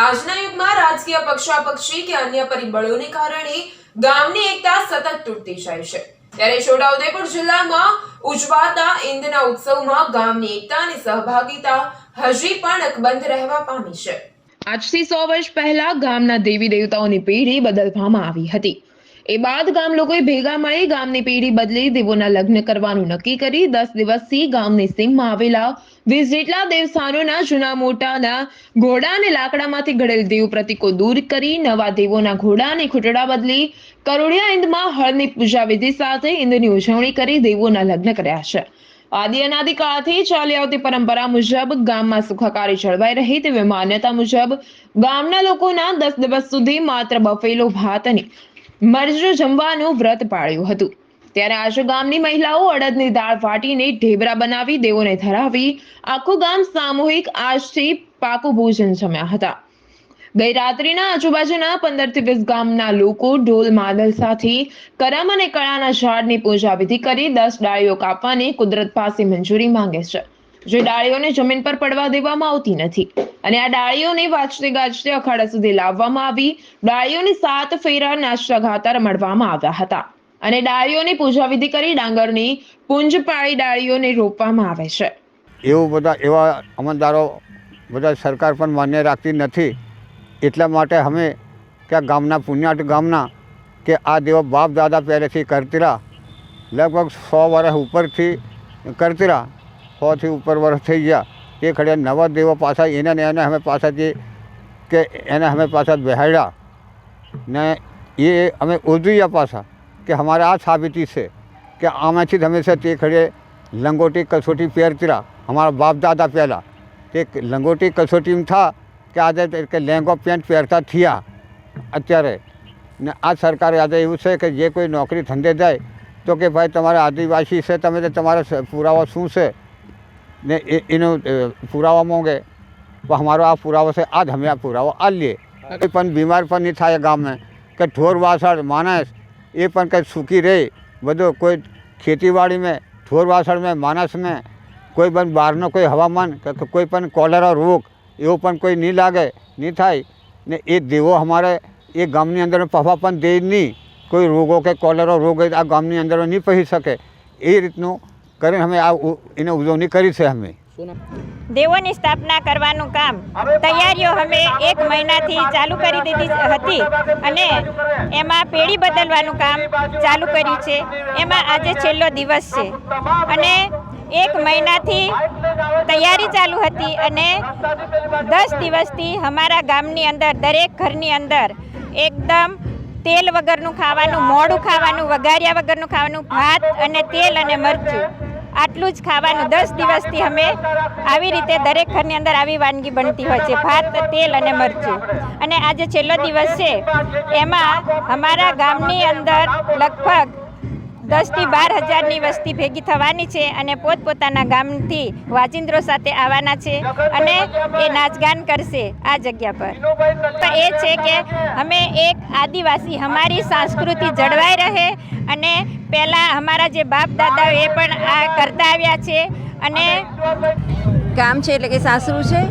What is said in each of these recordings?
આજના યુગમાં રાજકીય પક્ષાપક્ષી કે અન્ય પરિબળોને કારણે ગામની એકતા સતત તૂટતી જાય છે. ત્યારે છોટાઉદેપુર જિલ્લામાં ઉજવાતા ઈંદના ઉત્સવમાં ગામની એકતા અને સહભાગિતા હજી પણ અકબંધ રહેવા પામી છે. આજથી સો વર્ષ પહેલા ગામના દેવી દેવતાઓની પેઢી બદલવામાં આવી હતી. એ બાદ ગામ લોકોએ ભેગા મળી ગામની પેઢી બદલી દેવોના લગ્ન કરવાનું નક્કી કરી દસ દિવસથી ગામની સીમમાં આવેલા વીસ જેટલા દેવસ્થાનોના જૂના મોટાના ઘોડા અને લાકડામાંથી ઘડેલ દેવ પ્રતિકો દૂર કરી નવા દેવોના ઘોડા અને ખૂટડા બદલી કરોડિયા ઇંદમાં હળની પૂજા વિધિ સાથે ઇંદની ઉજવણી કરી દેવોના લગ્ન કર્યા છે. આદિ અનાદિ કાળથી ચાલી આવતી પરંપરા મુજબ ગામમાં સુખાકારી જળવાઈ રહી તેવી માન્યતા મુજબ ગામના લોકોના દસ દિવસ સુધી માત્ર બફેલો ભાત અને મરજ જમવાનું વ્રત પાળ્યું હતું. ત્યારે આજે ગામની મહિલાઓ અડદની દાળ વાટીને ઢેબરા બનાવી દેવોને ધરાવી આખું ગામ સામૂહિક આજથી પાકું ભોજન જમ્યા હતા. ગઈ રાત્રિના આજુબાજુના પંદરથી વીસ ગામના લોકો ઢોલ માદલ સાથે કરમ અને કળાના ઝાડની પૂજા વિધિ કરી દસ ડાળીઓ કાપવાની કુદરત પાસે મંજૂરી માંગે છે. જે ડાળીઓને જમીન પર પડવા દેવામાં આવતી નથી અને આ ડાળીઓને વાંચતે ગાજતે અખાડા સુધી લાવવામાં આવી, ડાળીઓની સાત ફેરા નાચતા ઘાતા રમાડવામાં આવ્યા હતા. અને ડાળીઓની પૂજા વિધિ કરી ડાંગરની પુંજ પાળી ડાળીઓને રોપવામાં આવે છે. એવું બધા, એવા અમલદારો બધા સરકાર પણ માન્ય રાખતી નથી. એટલા માટે અમે ક્યાં ગામના, પુણ્યાટ ગામના કે આ દેવો બાપ દાદા પહેલેથી કરતીરા લગભગ સો વર્ષ ઉપરથી કરતીરા સોથી ઉપર વર્ષ થઈ ગયા. તે ખડે નવા દેવો પાછા એને એને અમે પાછા જે કે એને અમે પાછા બેહાડ્યા. ને એ અમે ઉજવ્યા પાછા કે અમારે આ સાબિતી છે કે આમાંથી જ હંમેશા તે ખડે લંગોટી કસોટી પહેરતરા. અમારા બાપ દાદા પહેલાં. તે લંગોટી કસોટીમાં થા કે આજે કે લેંગો પેન્ટ પહેરતા થયા અત્યારે. ને આ સરકારે આજે એવું છે કે જે કોઈ નોકરી ધંધે જાય તો કે ભાઈ તમારે આદિવાસી છે, તમે તમારા પુરાવા શું છે? ને એ એનો પુરાવા માંગે. તો અમારો આ પુરાવો છે આ જ અમે આ પુરાવો આ લઈએ કંઈ પણ બીમાર પણ નહીં થાય ગામમાં. કે ઢોર વાસણ માણસ એ પણ કંઈ સૂકી રહે. બધો કોઈ ખેતીવાડીમાં ઢોર વાસણમાં માણસમાં કોઈ પણ બહારનો કોઈ હવામાન કે કોઈ પણ કોલેરા રોગ એવો પણ કોઈ નહીં લાગે નહીં થાય. ને એ દેવો અમારે એ ગામની અંદર પફા પણ દે નહીં. કોઈ રોગો કે કોલેરો રોગ હોય તો આ ગામની અંદર નહીં પહી શકે. એ રીતનું કરીને અમે આ એને ઉજવણી કરી છે અમે. દેવોની સ્થાપના કરવાનું કામ તૈયારીઓ અમે એક મહિનાથી ચાલુ કરી દીધી હતી અને એમાં પેઢી બદલવાનું કામ ચાલુ કર્યું છે. એમાં આજે છેલ્લો દિવસ છે. અને એક મહિનાથી તૈયારી ચાલુ હતી અને દસ દિવસથી અમારા ગામની અંદર, દરેક ઘરની અંદર એકદમ તેલ વગરનું ખાવાનું, મોડું ખાવાનું, વઘાર્યા વગરનું ખાવાનું, ભાત અને તેલ અને મરચું આટલું જ ખાવાનું દસ દિવસથી અમે આવી રીતે દરેક ઘરની અંદર આવી વાનગી બનતી હોય છે. ભાત, તેલ અને મરચું. અને આજે છેલ્લો દિવસ છે, એમાં અમારા ગામની અંદર લગભગ દસથી બાર હજારની વસ્તી ભેગી થવાની છે અને પોતપોતાના ગામથી વાજિંદ્રો સાથે આવવાના છે અને એ નાચગાન કરશે આ જગ્યા પર. તો એ છે કે અમે એક આદિવાસી, અમારી સંસ્કૃતિ જળવાઈ રહે પહેલાં અમારા જે બાપ દાદા એ પણ આ કરતા આવ્યા છે અને ગામ છે એટલે કે સાસરું છે.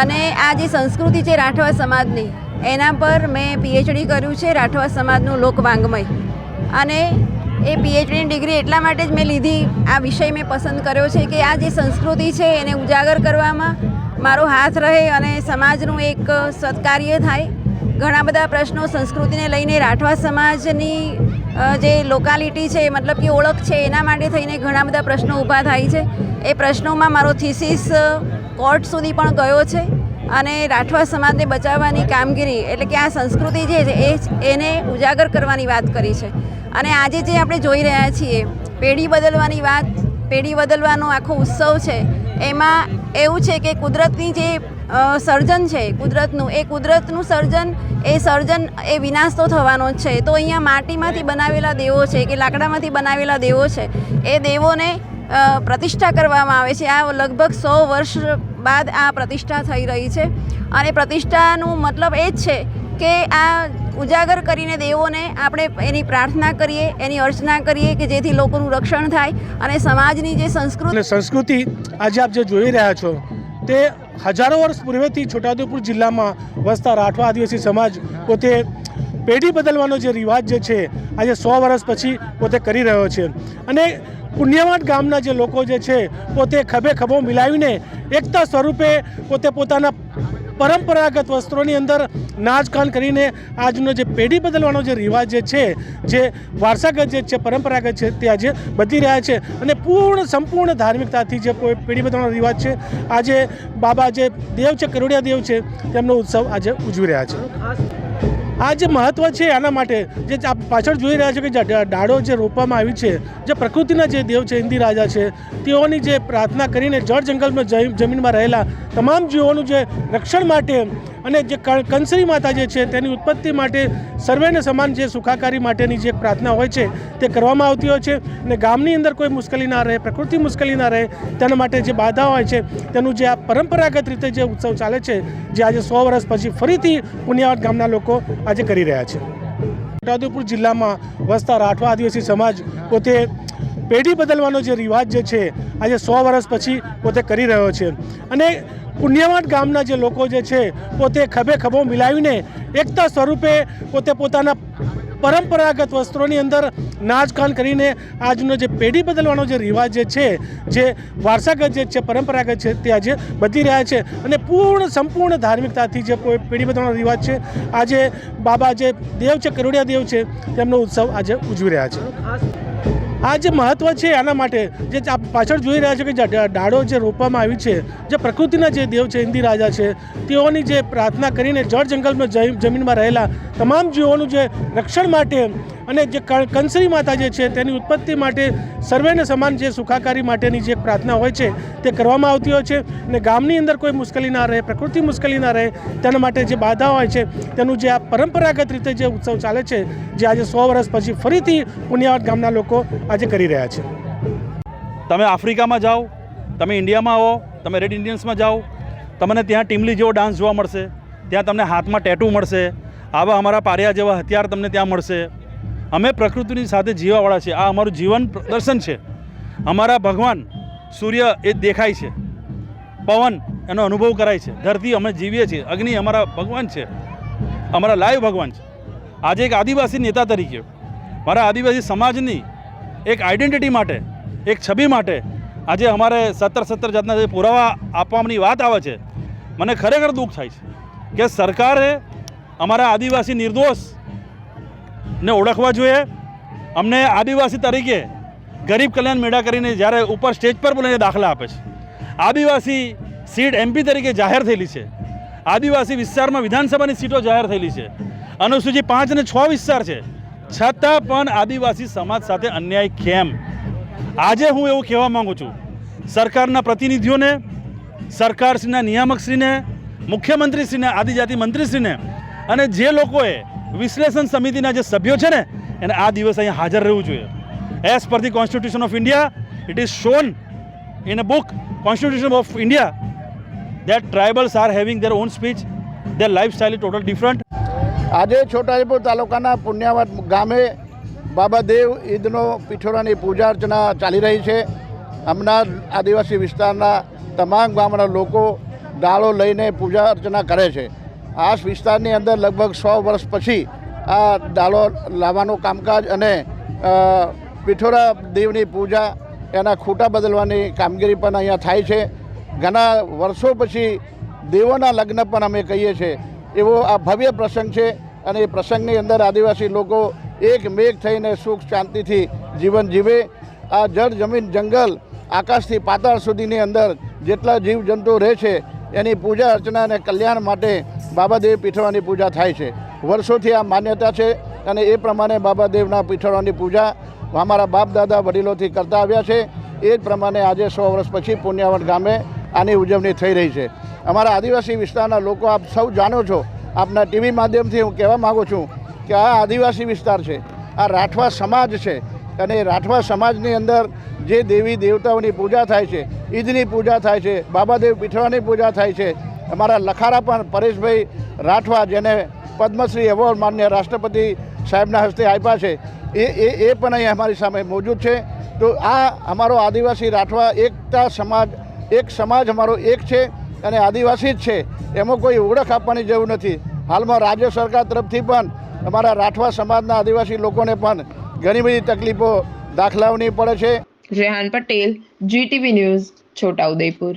અને આ જે સંસ્કૃતિ છે રાઠવા સમાજની, એના પર મેં પીએચડી કર્યું છે રાઠવા સમાજનું લોકવાંગમય. અને એ પીએચડીની ડિગ્રી એટલા માટે જ મેં લીધી, આ વિષય મેં પસંદ કર્યો છે કે આ જે સંસ્કૃતિ છે એને ઉજાગર કરવામાં મારો હાથ રહે અને સમાજનું એક સત્કાર્ય થાય. ઘણા બધા પ્રશ્નો સંસ્કૃતિને લઈને રાઠવા સમાજની જે લોકાલિટી છે મતલબ કે ઓળખ છે, એના માટે થઈને ઘણા બધા પ્રશ્નો ઊભા થાય છે. એ પ્રશ્નોમાં મારો થિસિસ કોર્ટ સુધી પણ ગયો છે અને રાઠવા સમાજને બચાવવાની કામગીરી, એટલે કે આ સંસ્કૃતિ જે છે, એ એને ઉજાગર કરવાની વાત કરી છે. અને આજે જે આપણે જોઈ રહ્યા છીએ, પેઢી બદલવાની વાત, પેઢી બદલવાનો આખો ઉત્સવ છે, એમાં એવું છે કે કુદરતની જે સર્જન છે, કુદરતનું. એ કુદરતનું સર્જન, એ સર્જન, એ વિનાશ તો થવાનો જ છે. તો અહીંયા માટીમાંથી બનાવેલા દેવો છે કે લાકડામાંથી બનાવેલા દેવો છે. એ દેવોને પ્રતિષ્ઠા કરવામાં આવે છે. આ લગભગ સો વર્ષ બાદ આ પ્રતિષ્ઠા થઈ રહી છે. અને પ્રતિષ્ઠાનું મતલબ એ જ છે કે આ ઉજાગર કરીને દેવોને આપણે એની પ્રાર્થના કરીએ, એની અર્ચના કરીએ કે જેથી લોકોનું રક્ષણ થાય અને સમાજની જે સંસ્કૃતિ સંસ્કૃતિ આજે આપ જે જોઈ રહ્યા છો તે હજારો વર્ષ પૂર્વેથી છોટાઉદેપુર જિલ્લામાં વસતા રાઠવા આદિવાસી સમાજ પોતે પેઢી બદલવાનો જે રિવાજ જે છે, આજે સો વર્ષ પછી પોતે કરી રહ્યો છે. અને પુણ્યવાન ગામના જે લોકો જે છે, પોતે ખભે ખભો મિલાવીને એકતા સ્વરૂપે પોતે પોતાના પરંપરાગત વસ્ત્રોની અંદર નાચગાન કરીને આજનો જે પેઢી બદલવાનો જે રિવાજ જે છે, જે વારસાગત જે છે, પરંપરાગત છે, તે આજે બદલી રહ્યા છે અને પૂર્ણ સંપૂર્ણ ધાર્મિકતાથી જે કોઈ પેઢી બદલવાનો રિવાજ છે, આજે બાબા જે દેવ છે, કરોડિયા દેવ છે, તેમનો ઉત્સવ આજે ઉજવી રહ્યા છે. આ જે મહત્વ છે એના માટે, જે આપ પાછળ જોઈ રહ્યા છો કે જે ડાળો જે રોપવામાં આવી છે, જે પ્રકૃતિના જે દેવ છે, ઇન્દિ રાજા છે, તેઓની જે પ્રાર્થના કરીને જળ જંગલમાં જમીનમાં રહેલા તમામ જીવોનું જે રક્ષણ માટે અને જે કંસરી માતા જે છે તેની ઉત્પત્તિ માટે સર્વેને સમાન જે સુખાકારી માટેની જે પ્રાર્થના હોય છે તે કરવામાં આવતી હોય છે અને ગામની અંદર કોઈ મુશ્કેલી ના રહે, પ્રકૃતિ મુશ્કેલી ના રહે, તેના માટે જે બાધા હોય છે તેનું જે આ પરંપરાગત રીતે જે ઉત્સવ ચાલે છે, જે આજે સો વર્ષ પછી ફરીથી પુણ્યવાટ ગામના લોકો આજે કરી રહ્યા છે. છોટાઉદેપુર જિલ્લામાં વસતા રાઠવા આદિવાસી સમાજ પોતે પેઢી બદલવાનો જે રિવાજ જે છે આજે સો વર્ષ પછી પોતે કરી રહ્યો છે. અને પુણ્યવાન ગામના જે લોકો જે છે, પોતે ખભે ખભો મિલાવીને એકતા સ્વરૂપે પોતે પોતાના પરંપરાગત વસ્ત્રોની અંદર નાચગાન કરીને આજનો જે પેઢી બદલવાનો જે રિવાજ જે છે, જે વારસાગત જે છે, પરંપરાગત છે, તે આજે બદલી રહ્યા છે અને પૂર્ણ સંપૂર્ણ ધાર્મિકતાથી જે પેઢી બદલવાનો રિવાજ છે, આજે બાબા જે દેવ છે, કરોડિયા દેવ છે, તેમનો ઉત્સવ આજે ઉજવી રહ્યા છે. આ જે મહત્વ છે આના માટે, જે આપ પાછળ જોઈ રહ્યા છો કે ડાળો જે રોપવામાં આવી છે, જે પ્રકૃતિના જે દેવ છે હિન્દી રાજા છે, તેઓની જે પ્રાર્થના કરીને જળ જંગલમાં જમીનમાં રહેલા તમામ જીવોનું જે રક્ષણ માટે અને જે કંસરી માતા જે છે, તેની ઉત્પત્તિ માટે સર્વેને સમાન જે સુખાકારી માટેની જે પ્રાર્થના હોય છે, તે કરવામાં આવતી હોય છે. અને ગામની અંદર કોઈ મુશ્કેલી ના રહે, પ્રકૃતિ મુશ્કેલી ના રહે, તેના માટે જે બાધા હોય છે, તેનું જે આ પરંપરાગત રીતે જે ઉત્સવ ચાલે છે, જે આજે સો વર્ષ પછી ફરીથી પુણ્યવાટ ગામના લોકો આજે કરી રહ્યા છે. તમે આફ્રિકામાં જાઓ, તમે ઇન્ડિયામાં આવો, તમે રેડ ઇન્ડિયન્સમાં જાઓ, તમને ત્યાં ટીમલી જેવો ડાન્સ જોવા મળશે, ત્યાં તમને હાથમાં ટેટુ મળશે, આવા અમારા પારિયા જેવા હથિયાર તમને ત્યાં મળશે. અમે પ્રકૃતિની સાથે જીવાવાળા છે આ અમારું જીવન પ્રદર્શન છે. અમારા ભગવાન સૂર્ય એ દેખાય છે. પવન એનો અનુભવ કરાય છે. ધરતી અમે જીવીએ છીએ, અગ્નિ અમારા ભગવાન છે. અમારા લાઈવ ભગવાન છે. આજે એક આદિવાસી નેતા તરીકે, મારા આદિવાસી સમાજની એક આઈડેન્ટિટી માટે, એક છબી માટે આજે અમારે સત્તર સત્તર જાતના જે પુરાવા આપવાની વાત આવે છે, મને ખરેખર દુઃખ થાય છે કે સરકારે અમારા આદિવાસી નિર્દોષ ને ઓળખવા જોઈએ. અમને આદિવાસી તરીકે ગરીબ કલ્યાણ મેળા કરીને જ્યારે ઉપર સ્ટેજ પર બોલીને દાખલા આપે છે. આદિવાસી સીટ એમપી તરીકે જાહેર થયેલી છે. આદિવાસી વિસ્તારમાં વિધાનસભાની સીટો જાહેર થયેલી છે. અનુસૂચિ પાંચ અને છ વિસ્તાર છે. છતાં પણ આદિવાસી સમાજ સાથે અન્યાય કેમ? આજે હું એવું કહેવા માગું છું. સરકારના પ્રતિનિધિઓને, સરકારશ્રીના નિયામકશ્રીને, મુખ્યમંત્રીશ્રીને, આદિજાતિ મંત્રીશ્રીને અને જે લોકોએ વિશ્લેષણ સમિતિના જે સભ્યો છે ને, એને આ દિવસ અહીંયા હાજર રહેવું જોઈએ. As per the constitution of India it is shown in a book constitution of India that tribals are having their own speech their their style is total different. આજે છોટાઉદેપુર તાલુકાના પુણ્યાવત ગામે બાબા દેવ ઈદનો પીઠોરાની પૂજા અર્ચના ચાલી રહી છે. હમણાં આદિવાસી વિસ્તારના તમામ ગામના લોકો ડાળો લઈને પૂજા અર્ચના કરે છે. આ વિસ્તારની અંદર લગભગ સો વર્ષ પછી આ ડાળો લાવવાનું કામકાજ અને પીઠોરા દેવની પૂજા એના ખૂટા બદલવાની કામગીરી પણ અહીંયા થાય છે. ઘણા વર્ષો પછી દેવોના લગ્ન પણ અમે કહીએ છીએ. એવો આ ભવ્ય પ્રસંગ છે. અને એ પ્રસંગની અંદર આદિવાસી લોકો એક મેઘ થઈને સુખ શાંતિથી જીવન જીવે. આ જળ જમીન જંગલ આકાશથી પાતાળ સુધીની અંદર જેટલા જીવજંતુ રહે છે, એની પૂજા અર્ચના અને કલ્યાણ માટે બાબાદેવ પીઠોરાની પૂજા થાય છે. વર્ષોથી આ માન્યતા છે અને એ પ્રમાણે બાબાદેવના પીઠોરાની પૂજા અમારા બાપ દાદા વડીલોથી કરતા આવ્યા છે. એ જ પ્રમાણે આજે સો વર્ષ પછી પુણ્યાવન ગામે આની ઉજવણી થઈ રહી છે. અમારા આદિવાસી વિસ્તારના લોકો આપ સૌ જાણો છો આપના ટીવી માધ્યમથી હું કહેવા માગું છું કે આ આદિવાસી વિસ્તાર છે, આ રાઠવા સમાજ છે અને રાઠવા સમાજની અંદર જે દેવી દેવતાઓની પૂજા થાય છે, ઈદની પૂજા થાય છે, બાબાદેવ પીઠવાની પૂજા થાય છે, અમારા લખારા પણ પરેશભાઈ રાઠવા જેને પદ્મશ્રી એવોર્ડ માન્ય રાષ્ટ્રપતિ સાહેબના હસ્તે આપ્યા છે, એ એ એ પણ અહીં અમારી સામે મોજૂદ છે. તો આ અમારો આદિવાસી રાઠવા એકતા સમાજ, એક સમાજ અમારો એક છે અને આદિવાસી જ છે, એમાં કોઈ ઓળખ આપવાની જરૂર નથી. હાલમાં રાજ્ય સરકાર તરફથી પણ અમારા રાઠવા સમાજના આદિવાસી લોકોને પણ ઘણી બધી તકલીફો દાખલાવની પડે છે. Rehan Patel GTV news Chhota Udepur